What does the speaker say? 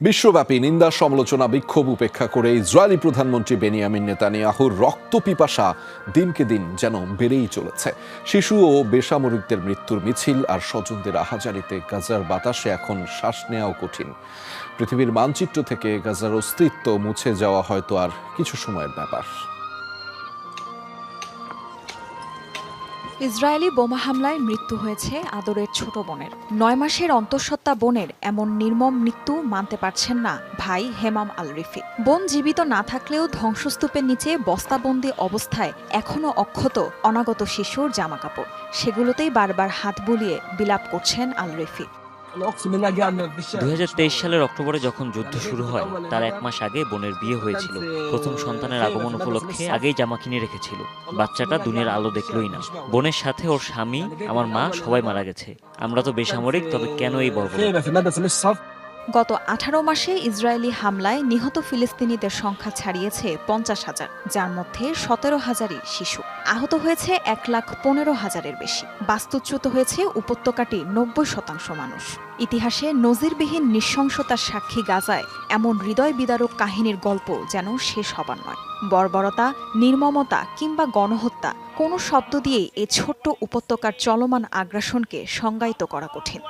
বিশ্বব্যাপী নিন্দা, সমালোচনা, বিক্ষোভ উপেক্ষা করে ইসরায়েলি প্রধানমন্ত্রী বেনিয়ামিন নেতানিয়াহুর রক্ত পিপাসা দিনকে দিন যেন বেড়েই চলেছে। শিশু ও বেসামরিকদের মৃত্যুর মিছিল আর স্বজনদের আহাজারিতে গাজার বাতাসে এখন শ্বাস নেওয়াও কঠিন। পৃথিবীর মানচিত্র থেকে গাজার অস্তিত্ব মুছে যাওয়া হয়তো আর কিছু সময়ের ব্যাপার। ইসরায়েলি বোমা হামলায় মৃত্যু হয়েছে আদরের ছোট বোনের। নয় মাসের অন্তঃসত্ত্বা বোনের এমন নির্মম মৃত্যু মানতে পারছেন না ভাই হেমাম আল রিফি বোন জীবিত না থাকলেও ধ্বংসস্তূপের নিচে বস্তাবন্দি অবস্থায় এখনও অক্ষত অনাগত শিশুর জামাকাপড়। সেগুলোতেই বারবার হাত বুলিয়ে বিলাপ করছেন আল রিফি দুই সালের অক্টোবরে যখন যুদ্ধ শুরু হয়, তার এক মাস আগে বোনের বিয়ে হয়েছিল। প্রথম সন্তানের আগমন উপলক্ষে আগেই জামা কিনে রেখেছিল। বাচ্চাটা দুনিয়ার আলো দেখলই না। বোনের সাথে ওর স্বামী, আমার মা সবাই মারা গেছে। আমরা তো বেসামরিক, তবে কেন এই বর্বরতা? গত আঠারো মাসে ইসরায়েলি হামলায় নিহত ফিলিস্তিনিদের সংখ্যা ছাড়িয়েছে পঞ্চাশ হাজার, যার মধ্যে সতেরো হাজারই শিশু। আহত হয়েছে এক লাখ পনেরো হাজারের বেশি। বাস্তুচ্যুত হয়েছে উপত্যকাটি নব্বই শতাংশ মানুষ। ইতিহাসে নজিরবিহীন নৃশংসতার সাক্ষী গাজায় এমন হৃদয় বিদারক কাহিনীর গল্প যেন শেষ হবার নয়। বর্বরতা, নির্মমতা কিংবা গণহত্যা কোনো শব্দ দিয়ে এ ছোট্ট উপত্যকার চলমান আগ্রাসনকে সংজ্ঞায়িত করা কঠিন।